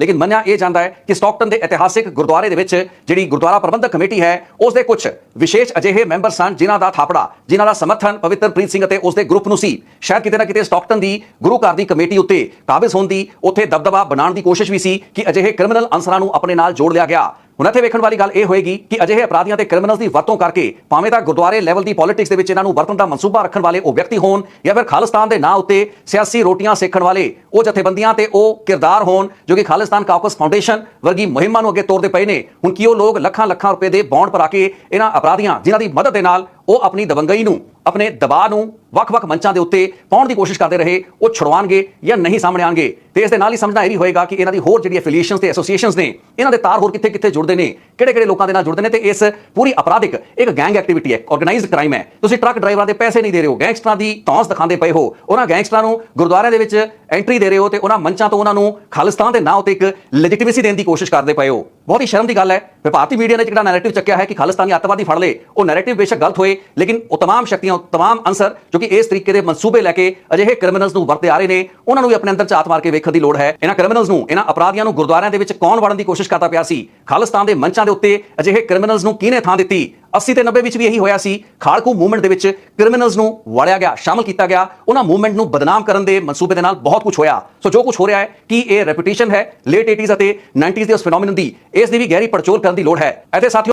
ਲੇਕਿਨ ਮੰਨਿਆ ਇਹ ਜਾਂਦਾ ਹੈ ਕਿ ਸਟਾਕਟਨ ਦੇ ਇਤਿਹਾਸਿਕ ਗੁਰਦੁਆਰੇ ਦੇ ਵਿੱਚ ਜਿਹੜੀ ਗੁਰਦੁਆਰਾ ਪ੍ਰਬੰਧਕ ਕਮੇਟੀ ਹੈ ਉਸ ਦੇ ਕੁਝ ਵਿਸ਼ੇਸ਼ ਅਜਿਹੇ ਮੈਂਬਰ ਸਨ ਜਿਨ੍ਹਾਂ ਦਾ ਥਾਪੜਾ, ਜਿਨ੍ਹਾਂ ਦਾ ਸਮਰਥਨ ਪਵਿੱਤਰਪ੍ਰੀਤ ਸਿੰਘ ਅਤੇ ਉਸ ਦੇ ਗਰੁੱਪ ਨੂੰ ਸੀ। ਸ਼ਾਇਦ ਕਿਤੇ ਨਾ ਕਿਤੇ ਸਟਾਕਟਨ ਦੀ ਗੁਰੂ ਘਰ ਦੀ ਕਮੇਟੀ ਉੱਤੇ ਕਾਬਜ਼ ਹੋਣ ਦੀ, ਉੱਥੇ ਦਬਦਬਾ ਬਣਾਉਣ ਦੀ ਕੋਸ਼ਿਸ਼ ਵੀ ਸੀ ਕਿ ਅਜਿਹੇ ਕ੍ਰਿਮੀਨਲ ਅਨਸਰਾਂ ਨੂੰ ਆਪਣੇ ਨਾਲ ਜੋੜ ਲਿਆ ਗਿਆ। ਹੁਣ ਇੱਥੇ ਵੇਖਣ ਵਾਲੀ ਗੱਲ ਇਹ ਹੋਏਗੀ ਕਿ ਅਜਿਹੇ ਅਪਰਾਧੀਆਂ ਤੇ ਕ੍ਰਿਮੀਨਲਸ ਦੀ ਵਰਤੋਂ ਕਰਕੇ ਭਾਵੇਂ ਤਾਂ ਗੁਰਦੁਆਰੇ ਲੈਵਲ ਦੀ ਪੋਲਿਟਿਕਸ ਦੇ ਵਿੱਚ ਇਹਨਾਂ ਨੂੰ ਵਰਤਣ ਦਾ ਮਨਸੂਬਾ ਰੱਖਣ ਵਾਲੇ ਉਹ ਵਿਅਕਤੀ ਹੋਣ ਜਾਂ ਫਿਰ ਖਾਲਿਸਤਾਨ ਦੇ ਨਾਂ ਉੱਤੇ ਸਿਆਸੀ ਰੋਟੀਆਂ ਸੇਖਣ ਵਾਲੇ ਉਹ ਜਥੇਬੰਦੀਆਂ ਤੇ ਉਹ ਕਿਰਦਾਰ ਹੋਣ ਜੋ ਕਿ ਖਾਲਿਸਤਾਨ ਕਾਕਸ ਫਾਊਂਡੇਸ਼ਨ ਵਰਗੀ ਮੁਹਿੰਮਾਂ ਨੂੰ ਅੱਗੇ ਤੋਰਦੇ ਪਏ ਨੇ। ਹੁਣ ਕੀ ਉਹ ਲੋਕ ਲੱਖਾਂ ਲੱਖਾਂ ਰੁਪਏ ਦੇ ਬੌਂਡ ਭਰਾ ਕੇ ਇਹਨਾਂ ਅਪਰਾਧੀਆਂ, ਜਿਨ੍ਹਾਂ ਦੀ ਮਦਦ ਦੇ ਨਾਲ ਉਹ ਆਪਣੀ ਦਬੰਗਈ ਨੂੰ, ਆਪਣੇ ਦਬਾਅ ਨੂੰ ਵੱਖ-ਵੱਖ ਮੰਚਾਂ ਦੇ ਉੱਤੇ ਪਾਉਣ ਦੀ ਕੋਸ਼ਿਸ਼ ਕਰਦੇ ਰਹੇ, ਉਹ ਛੁਡਵਾਉਣਗੇ ਜਾਂ ਨਹੀਂ ਸਾਹਮਣੇ ਆਣਗੇ। ਤੇ ਇਸ ਦੇ ਨਾਲ ਹੀ ਸਮਝਣਾ ਇਹ ਵੀ ਹੋਏਗਾ ਕਿ ਇਹਨਾਂ ਦੀ ਹੋਰ ਜਿਹੜੀ ਐਫੀਲੀਏਸ਼ਨਸ ਤੇ ਐਸੋਸੀਏਸ਼ਨਸ ਨੇ, ਇਹਨਾਂ ਦੇ ਤਾਰ ਹੋਰ ਕਿੱਥੇ-ਕਿੱਥੇ ਜੁੜਦੇ ਨੇ, ਕਿਹੜੇ-ਕਿਹੜੇ ਲੋਕਾਂ ਦੇ ਨਾਲ ਜੁੜਦੇ ਨੇ ਤੇ ਇਸ ਪੂਰੀ ਅਪਰਾਧਿਕ ਇੱਕ ਗੈਂਗ ਐਕਟੀਵਿਟੀ ਹੈ ਆਰਗੇਨਾਈਜ਼ਡ ਕ੍ਰਾਈਮ ਹੈ। ਤੁਸੀਂ ਟਰੱਕ ਡਰਾਈਵਰਾਂ ਦੇ ਪੈਸੇ ਨਹੀਂ ਦੇ ਰਹੇ ਹੋ, ਗੈਂਗਸਟਰਾਂ ਦੀ ਤੌਂਸ ਦਿਖਾਉਂਦੇ ਪਏ ਹੋ। ਉਹਨਾਂ ਗੈਂਗਸਟਰਾਂ ਨੂੰ ਗੁਰਦੁਆਰਿਆਂ ਦੇ ਵਿੱਚ ਐਂਟਰੀ ਦੇ ਰਹੇ ਹੋ ਤੇ ਉਹਨਾਂ ਮੰਚਾਂ ਤੋਂ ਉਹਨਾਂ ਨੂੰ ਖਾਲਿਸਤਾਨ ਦੇ ਨਾਂ ਉੱਤੇ ਇੱਕ ਲੈਜੀਟਿਮੇਸੀ ਦੇਣ ਦੀ ਕੋਸ਼ਿਸ਼ ਕਰਦੇ ਪਏ ਹੋ ਬਹੁਤ ਹੀ ਸ਼ਰਮ ਦੀ ਗੱਲ ਹੈ ਵੀ ਭਾਰਤੀ ਮੀਡੀਆ ਨੇ ਜਿਹੜਾ ਨੈਰੇਟਿਵ ਚੱਕਿਆ ਹੈ ਕਿ ਖਾਲਿਸਤਾਨੀ ਅੱਤਵਾਦੀ ਫੜ ਲਏ ਉਹ ਨੈਰੇਟਿਵ ਬੇਸ਼ੱਕ ਗਲਤ ਹੋਏ ਲੇਕਿਨ ਉਹ तमाम ਸ਼ਕਤੀਆਂ ਉਹ तमाम ਅੰਸਰ ਜੋ ਕਿ ਇਸ ਤਰੀਕੇ ਦੇ ਮਨਸੂਬੇ ਲੈ ਕੇ ਅਜਿਹੇ ਕ੍ਰਿਮੀਨਲਸ ਨੂੰ ਵਰਤੇ ਆ ਰਹੇ ਨੇ ਉਹਨਾਂ ਨੂੰ ਵੀ ਆਪਣੇ ਅੰਦਰ ਝਾਤ ਮਾਰ ਕੇ ਵੇਖਣ ਦੀ ਲੋੜ ਹੈ ਇਹਨਾਂ ਕ੍ਰਿਮੀਨਲਸ ਨੂੰ ਇਹਨਾਂ ਅਪਰਾਧੀਆਂ ਨੂੰ ਗੁਰਦੁਆਰਿਆਂ ਦੇ ਵਿੱਚ ਕੌਣ ਵੜਨ ਦੀ ਕੋਸ਼ਿਸ਼ ਕਰਦਾ ਪਿਆ ਸੀ ਖਾਲਿਸਤਾਨ ਦੇ ਮੰਚਾਂ ਦੇ ਉੱਤੇ ਅਜਿਹੇ ਕ੍ਰਿਮੀਨਲਸ ਨੂੰ ਕਿਹਨੇ ਥਾਂ ਦਿੱਤੀ 80 ਤੇ 90 ਵਿੱਚ ਵੀ ਇਹੀ ਹੋਇਆ ਸੀ। ਖਾੜਕੂ ਮੂਵਮੈਂਟ ਦੇ ਵਿੱਚ ਕ੍ਰਿਮੀਨਲਸ ਨੂੰ ਵੜਿਆ ਗਿਆ, ਸ਼ਾਮਲ ਕੀਤਾ ਗਿਆ। ਉਹਨਾਂ ਮੂਵਮੈਂਟ ਨੂੰ ਬਦਨਾਮ ਕਰਨ ਦੇ ਮਨਸੂਬੇ ਦੇ ਨਾਲ ਬਹੁਤ ਕੁਝ ਹੋਇਆ। ਸੋ ਜੋ ਕੁਝ ਹੋ ਰਿਹਾ ਹੈ ਕਿ ਇਹ ਰੈਪੂਟੇਸ਼ਨ ਹੈ ਲੇਟ 80s ਅਤੇ 90s ਦੇ ਉਸ ਫੀਨੋਮੀਨਨ ਦੀ, ਇਸ ਦੀ ਵੀ ਗਹਿਰੀ ਪੜਚੋਲ ਕਰਨ ਦੀ ਲੋੜ ਹੈ। ਅਤੇ ਸਾਥੀਓ